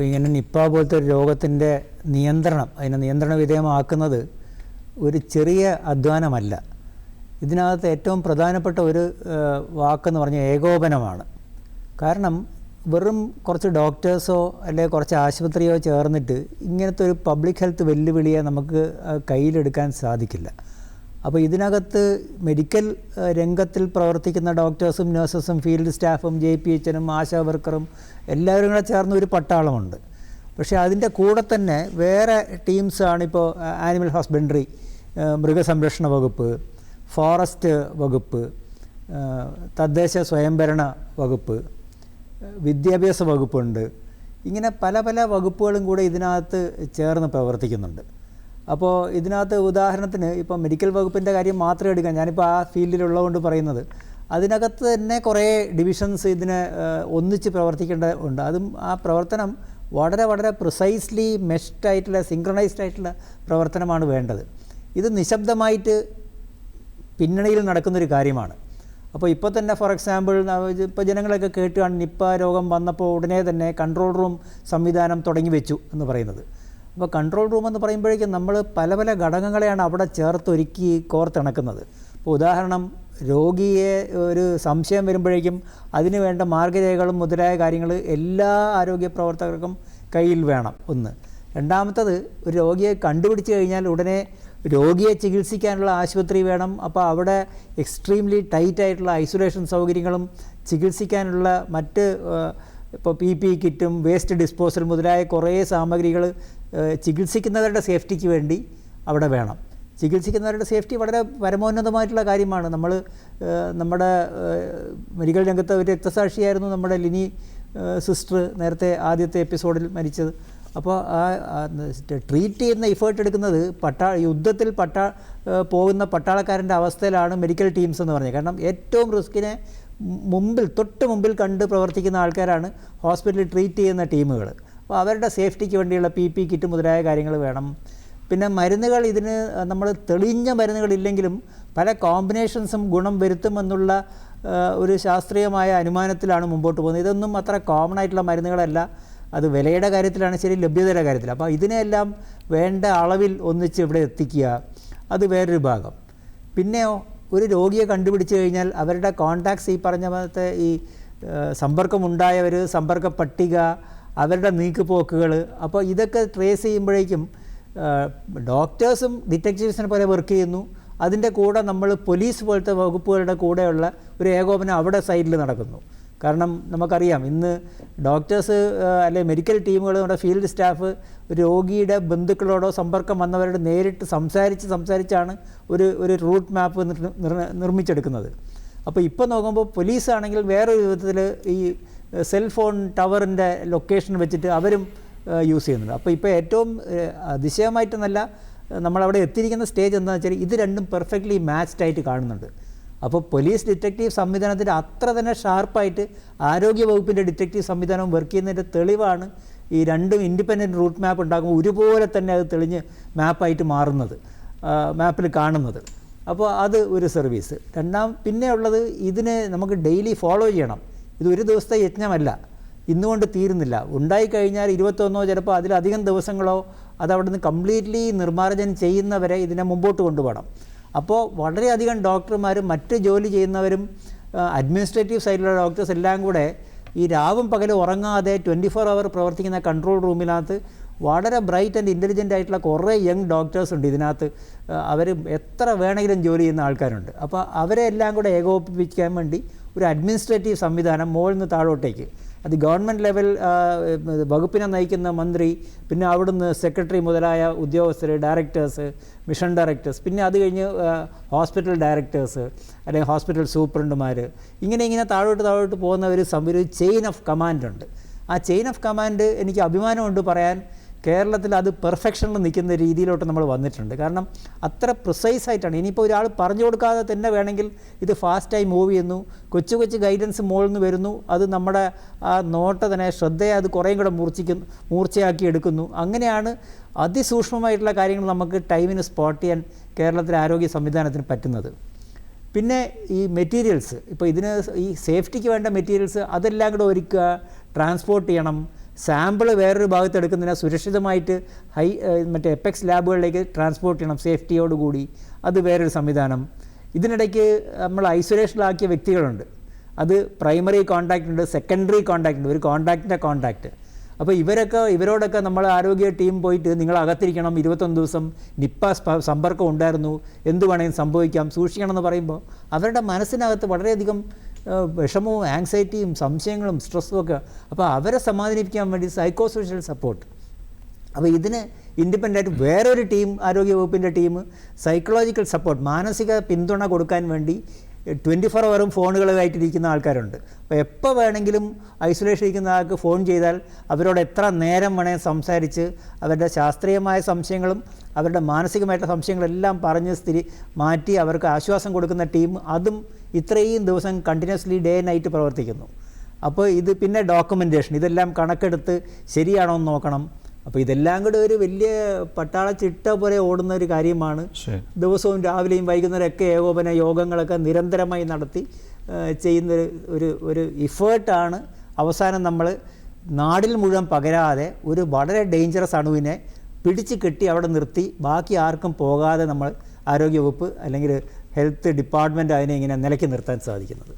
ഇപ്പോൾ ഇങ്ങനെ നിപ്പ പോലത്തെ ഒരു രോഗത്തിന്റെ നിയന്ത്രണം അതിനെ നിയന്ത്രണ വിധേയമാക്കുന്നത് ഒരു ചെറിയ അധ്വാനമല്ല. ഇതിനകത്ത് ഏറ്റവും പ്രധാനപ്പെട്ട ഒരു വാക്കെന്ന് പറഞ്ഞാൽ ഏകോപനമാണ്. കാരണം വെറും കുറച്ച് ഡോക്ടേഴ്സോ അല്ലെങ്കിൽ കുറച്ച് ആശുപത്രിയോ ചേർന്നിട്ട് ഇങ്ങനത്തെ ഒരു പബ്ലിക് ഹെൽത്ത് വെല്ലുവിളിയെ നമുക്ക് കയ്യിലെടുക്കാൻ സാധിക്കില്ല. അപ്പോൾ ഇതിനകത്ത് മെഡിക്കൽ രംഗത്തിൽ പ്രവർത്തിക്കുന്ന ഡോക്ടേഴ്സും നഴ്സസും ഫീൽഡ് സ്റ്റാഫും ജെ പി എച്ചനും ആശാ വർക്കറും എല്ലാവരും കൂടെ ചേർന്ന ഒരു പട്ടാളമുണ്ട്. പക്ഷേ അതിന്റെ കൂടെ തന്നെ വേറെ ടീംസാണ് ഇപ്പോൾ ആനിമൽ ഹസ്ബൻഡറി മൃഗസംരക്ഷണ വകുപ്പ് ഫോറസ്റ്റ് വകുപ്പ് തദ്ദേശ സ്വയംഭരണ വകുപ്പ് വിദ്യാഭ്യാസ വകുപ്പുണ്ട്. ഇങ്ങനെ പല പല വകുപ്പുകളും കൂടെ ഇതിനകത്ത് ചേർന്ന് പ്രവർത്തിക്കുന്നുണ്ട്. അപ്പോൾ ഇതിനകത്ത് ഉദാഹരണത്തിന് ഇപ്പോൾ മെഡിക്കൽ വകുപ്പിന്റെ കാര്യം മാത്രം എടുക്കാം ഞാനിപ്പോൾ ആ ഫീൽഡിലുള്ളതുകൊണ്ട് പറയുന്നത്. അതിനകത്ത് തന്നെ കുറേ ഡിവിഷൻസ് ഇതിനെ ഒന്നിച്ച് പ്രവർത്തിക്കേണ്ട ഉണ്ട്. അതും ആ പ്രവർത്തനം വളരെ വളരെ പ്രിസൈസ്ലി മെഷ്ഡ് ആയിട്ടുള്ള സിങ്ക്രണൈസ്ഡ് ആയിട്ടുള്ള പ്രവർത്തനമാണ് വേണ്ടത്. ഇത് നിശബ്ദമായിട്ട് പിന്നണിയിൽ നടക്കുന്നൊരു കാര്യമാണ്. അപ്പോൾ ഇപ്പോൾ തന്നെ ഫോർ എക്സാമ്പിൾ ഇപ്പോൾ ജനങ്ങളൊക്കെ കേട്ടുകയാണ് നിപ്പ രോഗം വന്നപ്പോൾ ഉടനെ തന്നെ കൺട്രോൾ റൂം സംവിധാനം തുടങ്ങി വെച്ചു എന്ന് പറയുന്നത്. അപ്പോൾ കൺട്രോൾ റൂം എന്ന് പറയുമ്പോഴേക്കും നമ്മൾ പല പല ഘടകങ്ങളെയാണ് അവിടെ ചേർത്തൊരുക്കി കോർത്തിണക്കുന്നത്. ഇപ്പോൾ ഉദാഹരണം രോഗിയെ ഒരു സംശയം വരുമ്പോഴേക്കും അതിന് വേണ്ട മാർഗരേഖകളും മുതലായ കാര്യങ്ങൾ എല്ലാ ആരോഗ്യ പ്രവർത്തകർക്കും കയ്യിൽ വേണം. ഒന്ന്. രണ്ടാമത്തത് ഒരു രോഗിയെ കണ്ടുപിടിച്ച് കഴിഞ്ഞാൽ ഉടനെ രോഗിയെ ചികിത്സിക്കാനുള്ള ആശുപത്രി വേണം. അപ്പോൾ അവിടെ എക്സ്ട്രീംലി ടൈറ്റ് ആയിട്ടുള്ള ഐസൊലേഷൻ സൗകര്യങ്ങളും ചികിത്സിക്കാനുള്ള മറ്റ് ഇപ്പോൾ പി പി കിറ്റും വേസ്റ്റ് ഡിസ്പോസൽ മുതലായ കുറേ സാമഗ്രികൾ ചികിത്സിക്കുന്നവരുടെ സേഫ്റ്റിക്ക് വേണ്ടി അവിടെ വേണം. ചികിത്സിക്കുന്നവരുടെ സേഫ്റ്റി വളരെ പരമോന്നതമായിട്ടുള്ള കാര്യമാണ്. നമ്മൾ നമ്മുടെ മെഡിക്കൽ രംഗത്ത് ഒരു രക്തസാക്ഷിയായിരുന്നു നമ്മുടെ ലിനി സിസ്റ്റർ നേരത്തെ ആദ്യത്തെ എപ്പിസോഡിൽ മരിച്ചത്. അപ്പോൾ ആ ട്രീറ്റ് ചെയ്യുന്ന ഇഫേർട്ട് എടുക്കുന്നത് പട്ടാ യുദ്ധത്തിൽ പട്ടാ പോകുന്ന പട്ടാളക്കാരന്റെ അവസ്ഥയിലാണ് മെഡിക്കൽ ടീംസ് എന്ന് പറഞ്ഞത്. കാരണം ഏറ്റവും റിസ്കിനെ മുമ്പിൽ തൊട്ട് മുമ്പിൽ കണ്ട് പ്രവർത്തിക്കുന്ന ആൾക്കാരാണ് ഹോസ്പിറ്റലിൽ ട്രീറ്റ് ചെയ്യുന്ന ടീമുകൾ അപ്പോൾ അവരുടെ സേഫ്റ്റിക്ക് വേണ്ടിയുള്ള പി പി കിറ്റ് മുതലായ കാര്യങ്ങൾ വേണം. പിന്നെ മരുന്നുകൾ ഇതിന് നമ്മൾ തെളിഞ്ഞ മരുന്നുകളില്ലെങ്കിലും പല കോമ്പിനേഷൻസും ഗുണം വരുത്തുമെന്നുള്ള ഒരു ശാസ്ത്രീയമായ അനുമാനത്തിലാണ് മുമ്പോട്ട് പോകുന്നത്. ഇതൊന്നും അത്ര കോമൺ ആയിട്ടുള്ള മരുന്നുകളല്ല. അത് വിലയുടെ കാര്യത്തിലാണ് ശരി ലഭ്യതയുടെ കാര്യത്തിൽ അപ്പോൾ ഇതിനെല്ലാം വേണ്ട അളവിൽ ഒന്നിച്ച് ഇവിടെ എത്തിക്കുക. അത് വേറൊരു ഭാഗം. പിന്നെയോ ഒരു രോഗിയെ കണ്ടുപിടിച്ച് കഴിഞ്ഞാൽ അവരുടെ കോണ്ടാക്ട്സ് ഈ പറഞ്ഞ പോലത്തെ ഈ സമ്പർക്കമുണ്ടായവർ സമ്പർക്ക പട്ടിക അവരുടെ നീക്കുപോക്കുകൾ. അപ്പോൾ ഇതൊക്കെ ട്രേസ് ചെയ്യുമ്പോഴേക്കും ഡോക്ടേഴ്സും ഡിറ്റക്റ്റീവ്സിനെ പോലെ വർക്ക് ചെയ്യുന്നു. അതിന്റെ കൂടെ നമ്മൾ പോലീസ് പോലത്തെ വകുപ്പുകളുടെ കൂടെയുള്ള ഒരു ഏകോപനം അവിടെ സൈഡിൽ നടക്കുന്നു. കാരണം നമുക്കറിയാം ഇന്ന് ഡോക്ടേഴ്സ് അല്ലെ മെഡിക്കൽ ടീമുകൾ നമ്മുടെ ഫീൽഡ് സ്റ്റാഫ് രോഗിയുടെ ബന്ധുക്കളോടോ സമ്പർക്കം വന്നവരോട് നേരിട്ട് സംസാരിച്ച് സംസാരിച്ചാണ് ഒരു ഒരു റൂട്ട് മാപ്പ് നിർ- നിർ- നിർമ്മിച്ചെടുക്കുന്നത്. അപ്പോൾ ഇപ്പോൾ നോക്കുമ്പോൾ പോലീസ് ആണെങ്കിൽ വേറൊരു വിധത്തിൽ ഈ സെൽ ഫോൺ ടവറിന്റെ ലൊക്കേഷൻ വെച്ചിട്ട് അവരും യൂസ് ചെയ്യുന്നുണ്ട്. അപ്പോൾ ഇപ്പോൾ ഏറ്റവും അതിശയമായിട്ടെന്നല്ല നമ്മളവിടെ എത്തിയിരിക്കുന്ന സ്റ്റേജ് എന്താണെന്ന് വെച്ചാൽ ഇത് രണ്ടും പെർഫെക്റ്റ്ലി മാച്ച്ഡ് ആയിട്ട് കാണുന്നുണ്ട്. അപ്പോൾ പോലീസ് ഡിറ്റക്റ്റീവ് സംവിധാനത്തിന്റെ അത്ര തന്നെ ഷാർപ്പായിട്ട് ആരോഗ്യ വകുപ്പിന്റെ ഡിറ്റക്റ്റീവ് സംവിധാനം വർക്ക് ചെയ്യുന്നതിന്റെ തെളിവാണ് ഈ രണ്ടും ഇൻഡിപെൻഡന്റ് റൂട്ട് മാപ്പ് ഉണ്ടാക്കുമ്പോൾ ഒരുപോലെ തന്നെ അത് തെളിഞ്ഞ് മാപ്പായിട്ട് മാറുന്നത് മാപ്പിൽ കാണുന്നത്. അപ്പോൾ അത് ഒരു സർവീസ് രണ്ടാം പിന്നെ ഉള്ളത് ഇതിനെ നമുക്ക് ഡെയിലി ഫോളോ ചെയ്യണം. ഇത് ഒരു ദിവസത്തെ യജ്ഞമല്ല. ഇന്നുകൊണ്ട് തീരുന്നില്ല. ഉണ്ടായിക്കഴിഞ്ഞാൽ ഇരുപത്തൊന്നോ ചിലപ്പോൾ അതിലധികം ദിവസങ്ങളോ അത് അവിടുന്ന് കംപ്ലീറ്റ്ലി നിർമ്മാർജനം ചെയ്യുന്നവരെ ഇതിനെ മുമ്പോട്ട് കൊണ്ടുപോകണം. അപ്പോൾ വളരെയധികം ഡോക്ടർമാരും മറ്റ് ജോലി ചെയ്യുന്നവരും അഡ്മിനിസ്ട്രേറ്റീവ് സൈഡിലുള്ള ഡോക്ടേഴ്സ് എല്ലാം കൂടെ ഈ രാവും പകലും ഉറങ്ങാതെ ട്വന്റി ഫോർ അവർ പ്രവർത്തിക്കുന്ന കൺട്രോൾ റൂമിനകത്ത് വളരെ ബ്രൈറ്റ് ആൻഡ് ഇന്റലിജന്റ് ആയിട്ടുള്ള കുറേ യങ് ഡോക്ടേഴ്സ് ഉണ്ട് ഇതിനകത്ത്. അവർ എത്ര വേണമെങ്കിലും ജോലി ചെയ്യുന്ന ആൾക്കാരുണ്ട്. അപ്പോൾ അവരെ എല്ലാം കൂടെ ഏകോപിപ്പിക്കാൻ വേണ്ടി ഒരു അഡ്മിനിസ്ട്രേറ്റീവ് സംവിധാനം മുകളിൽ നിന്ന് താഴോട്ടേക്ക്. അത് ഗവൺമെന്റ് ലെവൽ വകുപ്പിനെ നയിക്കുന്ന മന്ത്രി പിന്നെ അവിടുന്ന് സെക്രട്ടറി മുതലായ ഉദ്യോഗസ്ഥർ ഡയറക്ടേഴ്സ് മിഷൻ ഡയറക്ടേഴ്സ് പിന്നെ അത് കഴിഞ്ഞ് ഹോസ്പിറ്റൽ ഡയറക്ടേഴ്സ് അല്ലെങ്കിൽ ഹോസ്പിറ്റൽ സൂപ്രണ്ടുമാർ ഇങ്ങനെ ഇങ്ങനെ താഴോട്ട് താഴോട്ട് പോകുന്ന ഒരു ഒരു ചെയിൻ ഓഫ് കമാൻഡ് ഉണ്ട്. ആ ചെയിൻ ഓഫ് കമാൻഡ് എനിക്ക് അഭിമാനമുണ്ട് പറയാൻ. കേരളത്തിൽ അത് പെർഫെക്ഷനിൽ നിൽക്കുന്ന രീതിയിലോട്ട് നമ്മൾ വന്നിട്ടുണ്ട്. കാരണം അത്ര പ്രിസൈസ് ആയിട്ടാണ്. ഇനിയിപ്പോൾ ഒരാൾ പറഞ്ഞു കൊടുക്കാതെ തന്നെ വേണമെങ്കിൽ ഇത് ഫാസ്റ്റായി മൂവ് ചെയ്യുന്നു. കൊച്ചു കൊച്ചു ഗൈഡൻസ് മുകളിൽ നിന്ന് വരുന്നു. അത് നമ്മുടെ ആ നോട്ട തന്നെ ശ്രദ്ധയെ അത് കുറേയും കൂടെ മൂർച്ഛിക്കുന്നു മൂർച്ചയാക്കി എടുക്കുന്നു. അങ്ങനെയാണ് അതിസൂക്ഷ്മമായിട്ടുള്ള കാര്യങ്ങൾ നമുക്ക് ടൈമിന് സ്പോട്ട് ചെയ്യാൻ കേരളത്തിലെ ആരോഗ്യ സംവിധാനത്തിന് പറ്റുന്നത്. പിന്നെ ഈ മെറ്റീരിയൽസ് ഇപ്പോൾ ഇതിന് ഈ സേഫ്റ്റിക്ക് വേണ്ട മെറ്റീരിയൽസ് അതെല്ലാം കൂടെ ഒരുക്കുക ട്രാൻസ്പോർട്ട് ചെയ്യണം സാമ്പിൾ വേറൊരു ഭാഗത്ത് എടുക്കുന്നതിനെ സുരക്ഷിതമായിട്ട് ഹൈ മറ്റേ എപ്പെക്സ് ലാബുകളിലേക്ക് ട്രാൻസ്പോർട്ട് ചെയ്യണം സേഫ്റ്റിയോടുകൂടി അത് വേറൊരു സംവിധാനം. ഇതിനിടയ്ക്ക് നമ്മൾ ഐസൊലേഷനിലാക്കിയ വ്യക്തികളുണ്ട്. അത് പ്രൈമറി കോൺടാക്റ്റ് ഉണ്ട് സെക്കൻഡറി കോൺടാക്റ്റ് ഉണ്ട് ഒരു കോൺടാക്റ്റിന്റെ കോൺടാക്റ്റ് അപ്പോൾ ഇവരൊക്കെ ഇവരോടൊക്കെ നമ്മൾ ആരോഗ്യ ടീം പോയിട്ട് നിങ്ങൾ അകത്തിരിക്കണം ഇരുപത്തൊന്ന് ദിവസം നിപ്പ സമ്പർക്കം ഉണ്ടായിരുന്നു എന്ത് വേണമെങ്കിലും സംഭവിക്കാം സൂക്ഷിക്കണം എന്ന് പറയുമ്പോൾ അവരുടെ മനസ്സിനകത്ത് വളരെയധികം വിഷമവും ആങ്സൈറ്റിയും സംശയങ്ങളും സ്ട്രെസ്സും ഒക്കെ. അപ്പോൾ അവരെ സമാധാനിപ്പിക്കാൻ വേണ്ടി സൈക്കോ സോഷ്യൽ സപ്പോർട്ട് അപ്പോൾ ഇതിന് ഇൻഡിപെൻഡന്റ് ആയിട്ട് വേറൊരു ടീം ആരോഗ്യ വകുപ്പിന്റെ ടീം സൈക്കോളജിക്കൽ സപ്പോർട്ട് മാനസിക പിന്തുണ കൊടുക്കാൻ വേണ്ടി ട്വന്റി ഫോർ അവറും ഫോണുകളുമായിട്ടിരിക്കുന്ന ആൾക്കാരുണ്ട്. അപ്പോൾ എപ്പോൾ വേണമെങ്കിലും ഐസൊലേഷൻ ഇരിക്കുന്ന ആൾക്ക് ഫോൺ ചെയ്താൽ അവരോട് എത്ര നേരം വേണേൽ സംസാരിച്ച് അവരുടെ ശാസ്ത്രീയമായ സംശയങ്ങളും അവരുടെ മാനസികമായിട്ടുള്ള സംശയങ്ങളെല്ലാം പറഞ്ഞ് സ്ഥിരി മാറ്റി അവർക്ക് ആശ്വാസം കൊടുക്കുന്ന ടീം അതും ഇത്രയും ദിവസം കണ്ടിന്യൂസ്ലി ഡേ നൈറ്റ് പ്രവർത്തിക്കുന്നു. അപ്പോൾ ഇത് പിന്നെ ഡോക്യുമെന്റേഷൻ ഇതെല്ലാം കണക്കെടുത്ത് ശരിയാണോ എന്ന് നോക്കണം. അപ്പോൾ ഇതെല്ലാം കൂടെ ഒരു വലിയ പട്ടാള ചിട്ട പോലെ ഓടുന്ന ഒരു കാര്യമാണ്. ദിവസവും രാവിലെയും വൈകുന്നേരമൊക്കെ ഏകോപന യോഗങ്ങളൊക്കെ നിരന്തരമായി നടത്തി ചെയ്യുന്ന ഒരു- ഒരു ഒരു ഇഫേർട്ടാണ് അവസാനം നമ്മൾ നാടിൽ മുഴുവൻ പകരാതെ ഒരു വളരെ ഡേഞ്ചറസ് അണുവിനെ പിടിച്ച് കെട്ടി അവിടെ നിർത്തി. ബാക്കി ആർക്കും പോകാതെ നമ്മൾ ആരോഗ്യവകുപ്പ് അല്ലെങ്കിൽ ഹെൽത്ത് ഡിപ്പാർട്ട്മെന്റ് അതിനെ ഇങ്ങനെ നിലയ്ക്ക് നിർത്താൻ സാധിക്കുന്നത്.